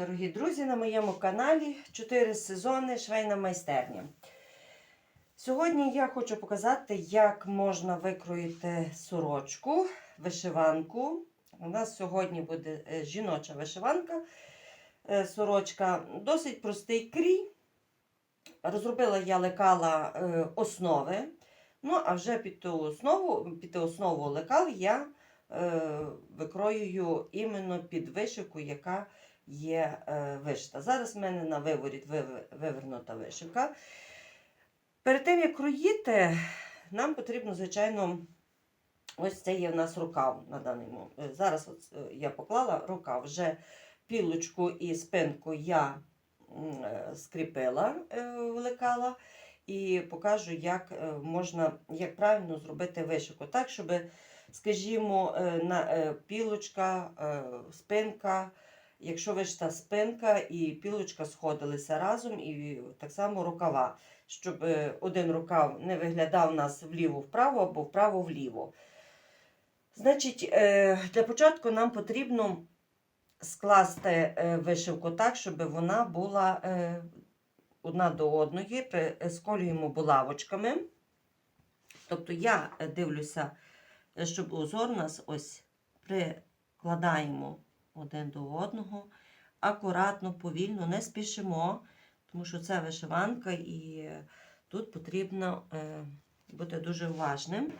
дорогі друзі, на моєму каналі 4 сезони швейна майстерня. Сьогодні я хочу показати, як можна викроїти сорочку, вишиванку. У нас сьогодні буде е, жіноча вишиванка. Е, Сорочка досить простий крій. Розробила я лекала е, основи. Ну, а вже під ту основу, під ту основу лекал я викроюю іменно під вишивку, яка є е, вишита. Зараз в мене на виворіт вивернута вишивка. Перед тим, як кроїти, нам потрібно, звичайно, ось це є в нас рукав на даний момент. Зараз от, е, я поклала рукав. Вже пілочку і спинку я е, скріпила, влекала. І покажу, як можна, як правильно зробити вишивку. Так, щоб, скажімо, на пілочка, спинка, якщо вишита спинка і пілочка сходилися разом, і так само рукава, щоб е, один рукав не виглядав нас вліво-вправо або вправо-вліво. Значить, е, для початку нам потрібно скласти е, вишивку так, щоб вона була одна до одної, сколюємо булавочками. Тобто я дивлюся, щоб узор у нас ось прикладаємо один до одного, акуратно, повільно, не спішимо, тому що це вишиванка і тут потрібно е, бути дуже уважним.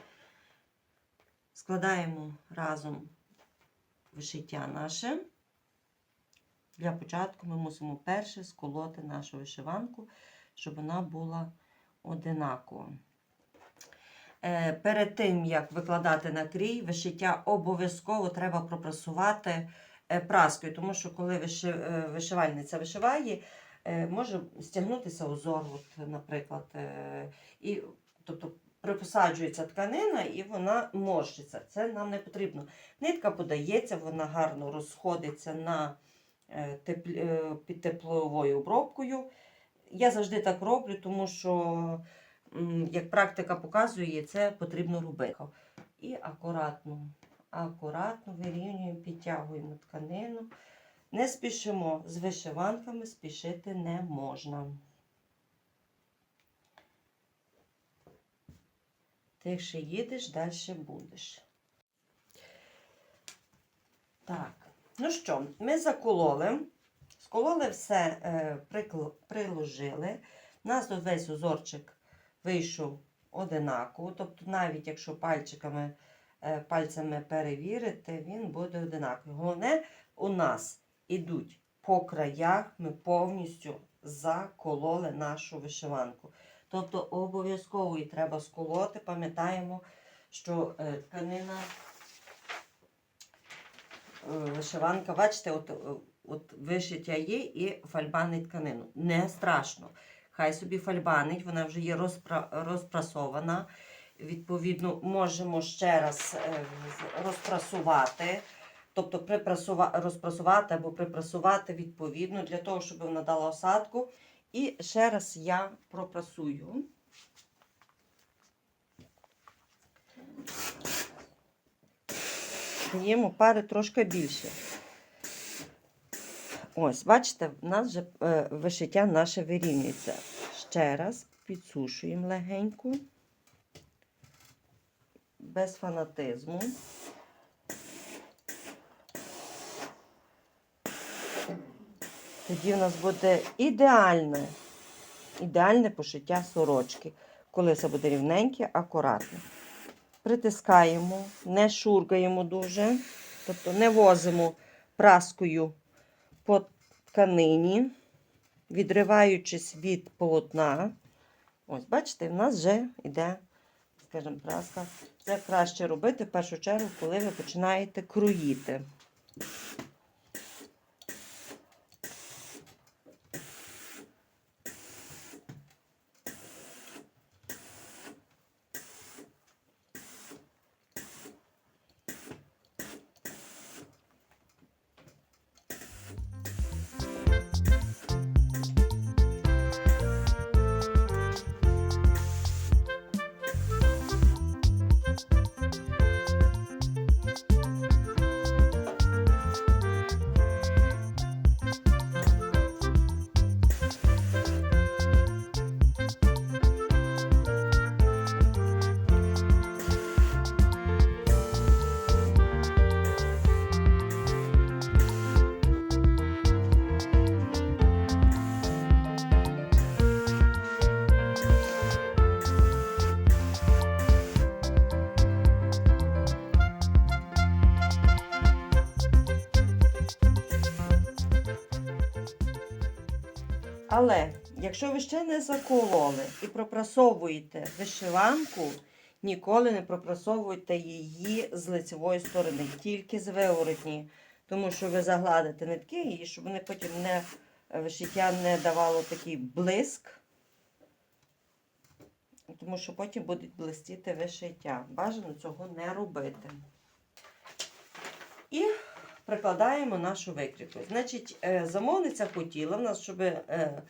Складаємо разом вишиття наше. Для початку ми мусимо перше сколоти нашу вишиванку, щоб вона була одинакова. Е, Перед тим, як викладати на крій, вишиття обов'язково треба пропрасувати праскою, тому що коли е, вишивальниця вишиває, е, може стягнутися узор, от, наприклад, е, і, тобто припосаджується тканина і вона морщиться. Це нам не потрібно. Нитка подається, вона гарно розходиться на е, е, під тепловою обробкою. Я завжди так роблю, тому що, як практика показує, це потрібно робити. І акуратно, акуратно вирівнюємо, підтягуємо тканину. Не спішимо з вишиванками, спішити не можна. Тихше їдеш, далі будеш. Так. Ну що, ми закололи, скололи все, е, приложили. У нас весь узорчик вийшов одинаково. Тобто, навіть якщо пальчиками, пальцями перевірити, він буде одинаковий. Головне, у нас ідуть по краях, ми повністю закололи нашу вишиванку. Тобто обов'язково її треба сколоти. Пам'ятаємо, що е, тканина е, вишиванка, бачите, от, е, от вишиття є і фальбанить тканину. Не страшно. Хай собі фальбанить, вона вже є розпра, розпрасована. Відповідно, можемо ще раз е, розпрасувати, тобто розпрасувати або припрасувати відповідно для того, щоб вона дала осадку. І ще раз я пропрасую. Даємо пари трошки більше. Ось, бачите, в нас вже е, вишиття наше вирівнюється. Ще раз підсушуємо легенько, без фанатизму. Тоді в нас буде ідеальне, ідеальне пошиття сорочки, коли все буде рівненьке, акуратно. Притискаємо, не шуркаємо дуже, тобто не возимо праскою по тканині, відриваючись від полотна. Ось, бачите, в нас вже йде, скажімо, праска. Це краще робити в першу чергу, коли ви починаєте кроїти. Але якщо ви ще не закололи і пропрасовуєте вишиванку, ніколи не пропрасовуйте її з лицевої сторони, тільки з виворотні. Тому що ви загладите нитки і щоб вони потім не вишиття не давало такий блиск. Тому що потім будуть блистіти вишиття. Бажано цього не робити. І прикладаємо нашу викрійку. Значить, е, замовниця хотіла в нас, щоб е,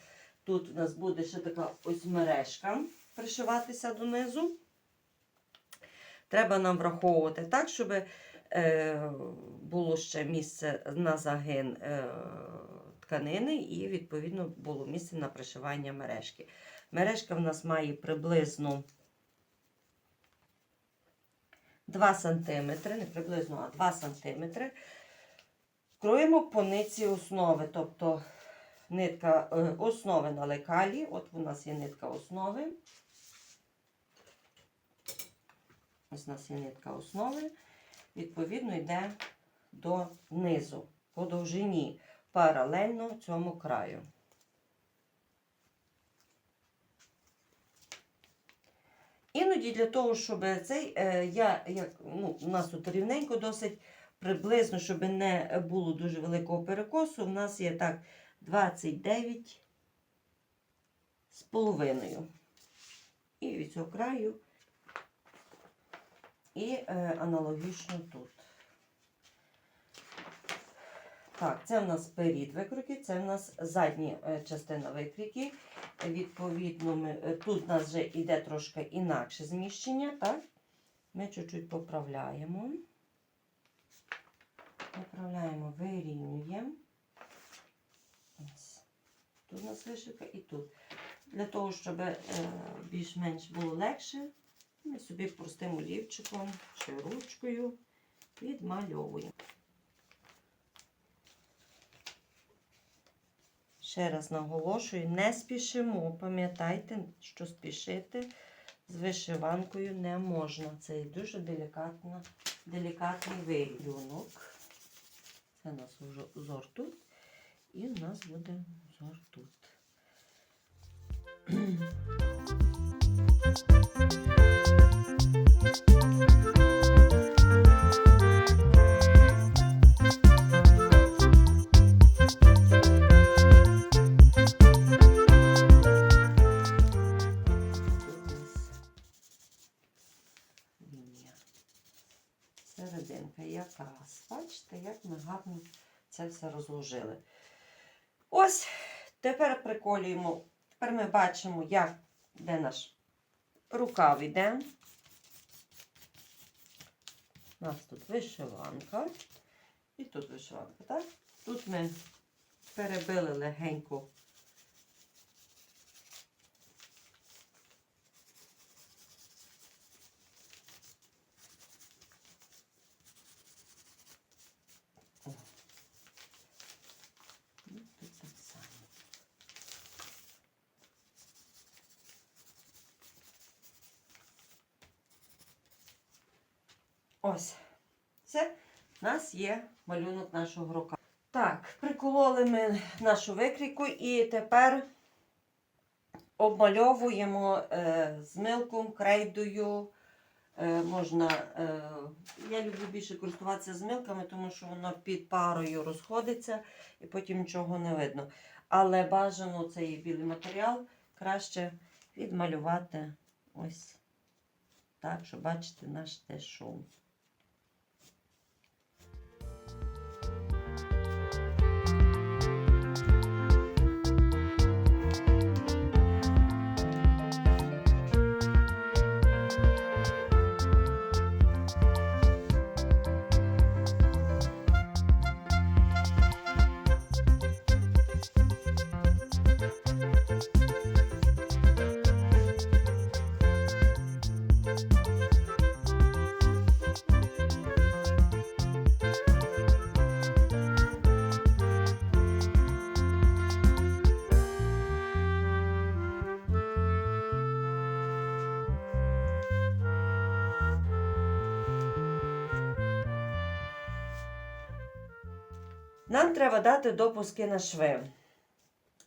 тут у нас буде ще така ось мережка пришиватися донизу. Треба нам враховувати так, щоб е, було ще місце на загин тканини і, відповідно, було місце на пришивання мережки. Мережка в нас має приблизно 2 см, не приблизно, а 2 см. Кроємо по ниці основи, тобто нитка е, основи на лекалі. От у нас є нитка основи. Ось у нас є нитка основи. Відповідно, йде до низу по довжині паралельно цьому краю. Іноді для того, щоб цей, е, я, як, ну, у нас тут рівненько досить приблизно, щоб не було дуже великого перекосу, у нас є так 29 з половиною. І від цього краю, і е, аналогічно тут. Так, це в нас перід викройки, це в нас задня е, частина викрійки. Відповідно, ми, е, тут у нас вже йде трошки інакше зміщення, так? Ми чуть-чуть поправляємо. Поправляємо, вирівнюємо. Тут у нас вишивка і тут. Для того, щоб е, більш-менш було легше, ми собі простим олівчиком чи ручкою відмальовуємо. Ще раз наголошую, не спішимо. Пам'ятайте, що спішити з вишиванкою не можна. Це дуже делікатний вилюнок. Це у нас узор тут. І у нас буде узор тут. Тут це все розложили. Ось, тепер приколюємо. Тепер ми бачимо, як де наш рукав іде. У нас тут вишиванка. І тут вишиванка, так? Тут ми перебили легенько Ну, тут так само. Ось. Це у нас є малюнок нашого рука. Так, прикололи ми нашу викрійку і тепер обмальовуємо е, з милком, крейдою. Е, можна, е, я люблю більше користуватися змилками, тому що воно під парою розходиться і потім нічого не видно. Але бажано цей білий матеріал краще відмалювати ось так, щоб бачите наш теж шум. Нам треба дати допуски на шви.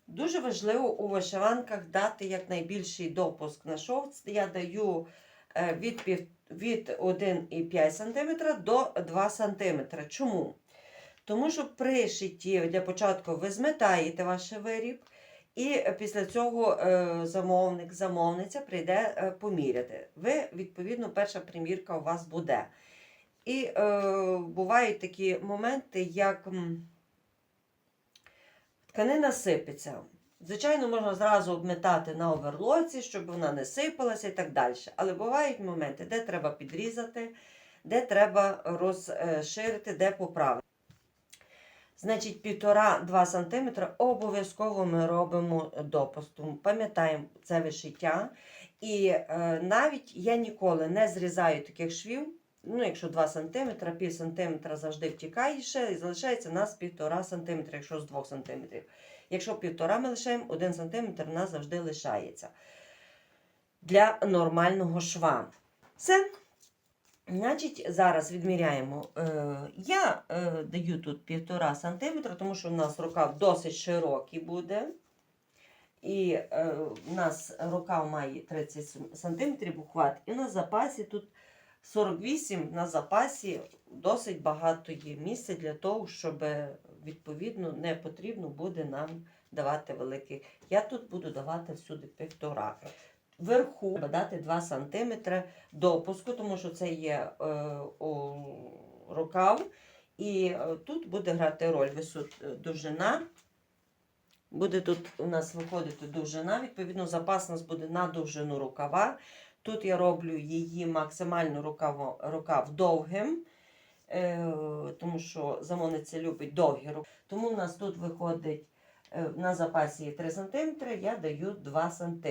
Дуже важливо у вишиванках дати якнайбільший допуск на шов. Я даю е, від, від 1,5 см до 2 см. Чому? Тому що при шитті для початку ви зметаєте ваш виріб, і після цього е, замовник, замовниця прийде е, поміряти. Ви, відповідно, перша примірка у вас буде. І е, бувають такі моменти, як тканина сипеться. Звичайно, можна зразу обметати на оверлоці, щоб вона не сипалася і так далі. Але бувають моменти, де треба підрізати, де треба розширити, де поправити. Значить, 1,5-2 см обов'язково ми робимо допусту. Пам'ятаємо це вишиття. І е, навіть я ніколи не зрізаю таких швів. Ну, якщо 2 см, пів сантиметра завжди втікає ще, і залишається у нас 1,5 см, якщо з 2 см. Якщо 1,5 ми лишаємо, 1 см у нас завжди лишається для нормального шва. Все. Значить, зараз відміряємо. Е, я е, даю тут 1,5 см, тому що у нас рукав досить широкий буде. І е, у нас рукав має 30 см ухват, і на запасі тут 48 на запасі досить багато є місця для того, щоб відповідно не потрібно буде нам давати великий. Я тут буду давати всюди півтора. Вверху дати 2 см допуску, тому що це є е, о, рукав. І е, тут буде грати роль висот е, довжина. Буде тут у нас виходити довжина, відповідно, запас у нас буде на довжину рукава. Тут я роблю її максимально рукав, рукав довгим, е, тому що замовниця любить довгі руки. Тому у нас тут виходить е, на запасі 3 см, я даю 2 см.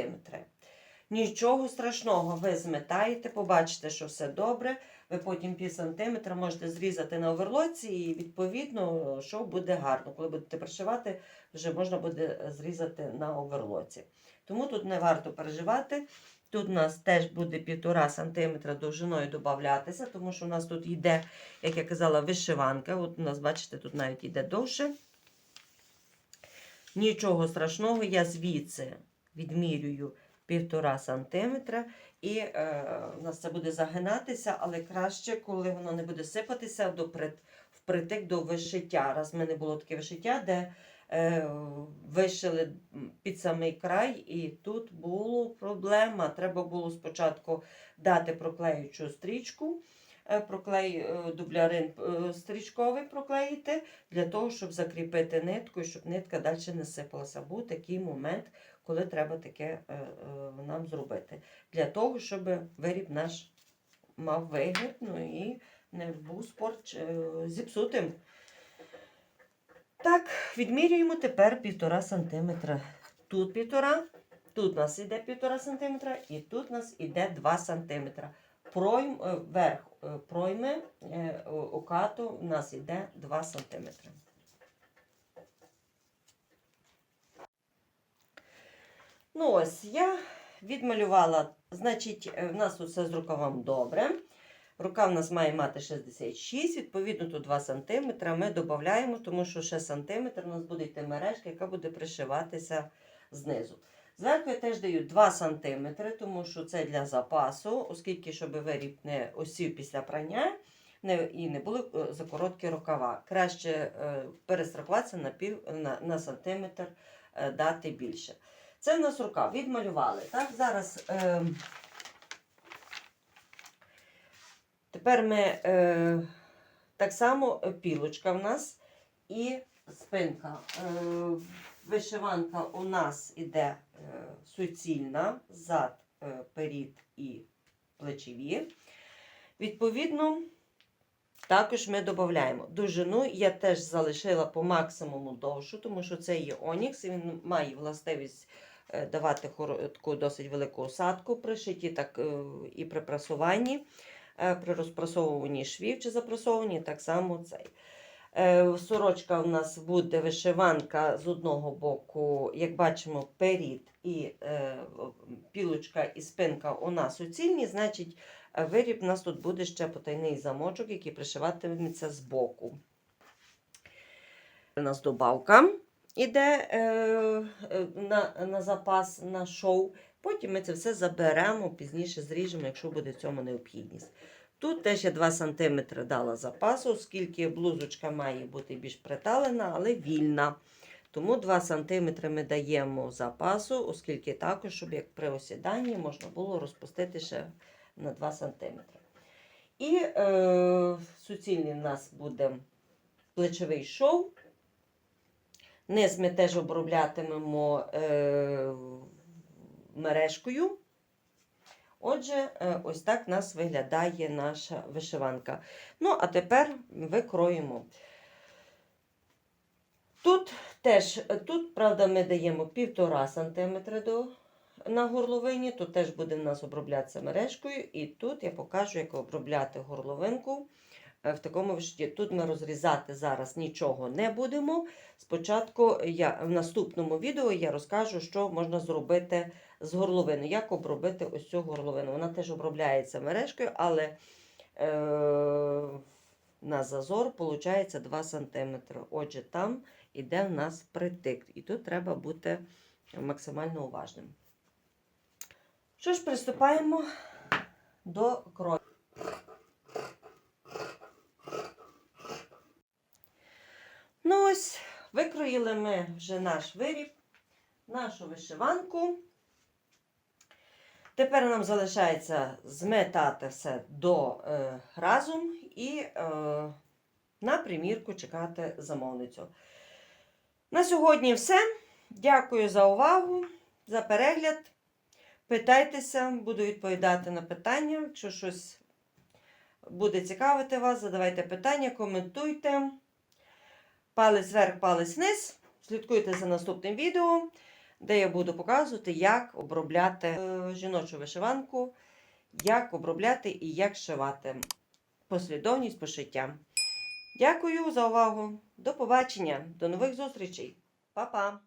Нічого страшного, ви зметаєте, побачите, що все добре. Ви потім пів сантиметра можете зрізати на оверлоці, і відповідно, що буде гарно. Коли будете пришивати, вже можна буде зрізати на оверлоці. Тому тут не варто переживати. Тут у нас теж буде 1,5 см довжиною додатися, тому що у нас тут йде, як я казала, вишиванка. От у нас, бачите, тут навіть йде довше. Нічого страшного, я звідси відмірюю 1,5 см. І е, у нас це буде загинатися, але краще, коли воно не буде сипатися до прит, впритик до вишиття. Раз в мене було таке вишиття, де е, вишили під самий край, і тут була проблема. Треба було спочатку дати проклеючу стрічку, е, проклей, е, дублярин е, стрічковий проклеїти, для того, щоб закріпити нитку щоб нитка далі не сипалася. Був такий момент, коли треба таке е, е, нам зробити. Для того, щоб виріб наш мав вигляд, ну і не був спорт е, зіпсутим. Так, відмірюємо тепер 1,5 см. Тут 1,5, тут у нас іде 1,5 см і тут у нас іде 2 см. Пройм, верх пройми окату у нас іде 2 см. Ну ось, я відмалювала, значить, е, в нас усе з рукавом добре. Рука в нас має мати 66, відповідно, тут 2 см. Ми додаємо, тому що ще сантиметр у нас буде йти мережка, яка буде пришиватися знизу. Зверху я теж даю 2 см, тому що це для запасу, оскільки, щоб виріб не осів після прання не, і не були е, за короткі рукава. Краще е, перестрахуватися на, пів, на, на сантиметр, дати більше. Це в нас рука відмалювали. Так, зараз е, тепер ми е, так само пілочка в нас і спинка. Е, вишиванка у нас іде е, суцільна, зад, е, перід і плечові. Відповідно, також ми додаємо довжину. Я теж залишила по максимуму довшу, тому що це є онікс, і він має властивість давати хоро- таку досить велику осадку при шитті, так е, і при прасуванні, е, при розпрасовуванні швів чи запрасовуванні, так само цей. Е, Сорочка у нас буде вишиванка з одного боку, як бачимо, перід і е, пілочка і спинка у нас суцільні, значить е, виріб у нас тут буде ще потайний замочок, який пришиватиметься з боку. У нас добавка. Іде е, е, на, на запас на шоу. Потім ми це все заберемо, пізніше зріжемо, якщо буде в цьому необхідність. Тут теж я 2 см дала запасу, оскільки блузочка має бути більш приталена, але вільна. Тому 2 см ми даємо запасу, оскільки також, щоб як при осіданні можна було розпустити ще на 2 см. І е, суцільний в нас буде плечовий шов. Низ ми теж оброблятимемо е, мережкою. Отже, е, ось так в нас виглядає наша вишиванка. Ну, а тепер викроїмо. Тут теж, тут, правда, ми даємо 1,5 см до, на горловині. Тут теж буде в нас оброблятися мережкою. І тут я покажу, як обробляти горловинку в такому вишиті. Тут ми розрізати зараз нічого не будемо. Спочатку я, в наступному відео я розкажу, що можна зробити з горловиною, як обробити ось цю горловину. Вона теж обробляється мережкою, але е, на зазор виходить 2 см. Отже, там іде в нас притик. І тут треба бути максимально уважним. Що ж, приступаємо до крою. Ну ось, викроїли ми вже наш виріб, нашу вишиванку. Тепер нам залишається зметати все до е, разом і е, на примірку чекати замовницю. На сьогодні все. Дякую за увагу, за перегляд. Питайтеся, буду відповідати на питання. Якщо щось буде цікавити вас, задавайте питання, коментуйте. Палець вверх, палець вниз. Слідкуйте за наступним відео, де я буду показувати, як обробляти е, жіночу вишиванку, як обробляти і як шивати. Послідовність пошиття. Дякую за увагу. До побачення, до нових зустрічей. Па-па!